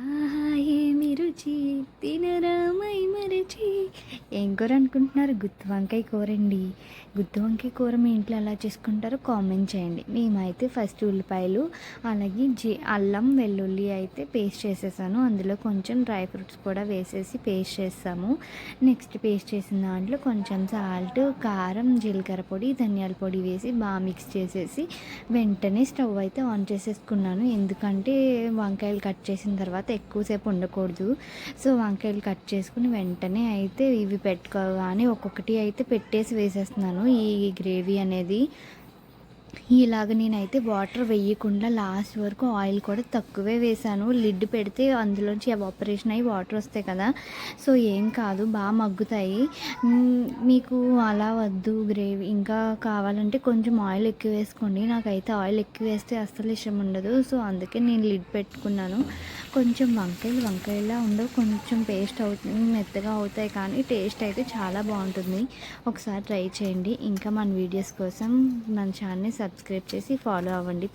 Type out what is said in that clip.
ఆహా ఏమి రుచి తినరామై మరచి ఏం కూర అనుకుంటున్నారు? గుత్తి వంకాయ కూర అండి గుత్తి వంకాయ కూర మీ ఇంట్లో ఎలా చేసుకుంటారో కామెంట్ చేయండి. మేమైతే ఫస్ట్ ఉల్లిపాయలు అలాగే జీ అల్లం వెల్లుల్లి అయితే పేస్ట్ చేసేసాను. అందులో కొంచెం డ్రై ఫ్రూట్స్ కూడా వేసేసి పేస్ట్ చేస్తాము. నెక్స్ట్ పేస్ట్ చేసిన దాంట్లో కొంచెం సాల్ట్ కారం జీలకర్ర పొడి ధనియాల పొడి వేసి బాగా మిక్స్ చేసేసి వెంటనే స్టవ్ అయితే ఆన్ చేసేసుకున్నాను. ఎందుకంటే వంకాయలు కట్ చేసిన తర్వాత ఎక్కువసేపు ఉండకూడదు. సో వంకాయలు కట్ చేసుకుని వెంటనే అయితే ఇవి పెట్టుకోగానే ఒక్కొక్కటి అయితే పెట్టేసి వేసేస్తున్నాను. ఈ గ్రేవీ అనేది ఇలాగ నేనైతే వాటర్ వేయకుండా లాస్ట్ వరకు ఆయిల్ కూడా తక్కువే వేసాను లిడ్ పెడితే అందులోంచి ఎవాపరేషన్ అయ్యి వాటర్ వస్తాయి కదా. సో ఏం కాదు బాగా మగ్గుతాయి. మీకు అలా వద్దు గ్రేవీ. ఇంకా కావాలంటే కొంచెం ఆయిల్ ఎక్కువ వేసుకోండి. నాకైతే ఆయిల్ ఎక్కువ వేస్తే అస్సలు ఇష్టం ఉండదు. సో అందుకే నేను లిడ్ పెట్టుకున్నాను. కొంచెం వంకాయలు వంకాయలా ఉండవు. కొంచెం పేస్ట్ అవుతుంది మెత్తగా అవుతాయి. కానీ టేస్ట్ అయితే చాలా బాగుంటుంది. ఒకసారి ట్రై చేయండి. ఇంకా మన వీడియోస్ కోసం మన ఛానల్ని సబ్స్క్రైబ్ చేసి ఫాలో అవ్వండి.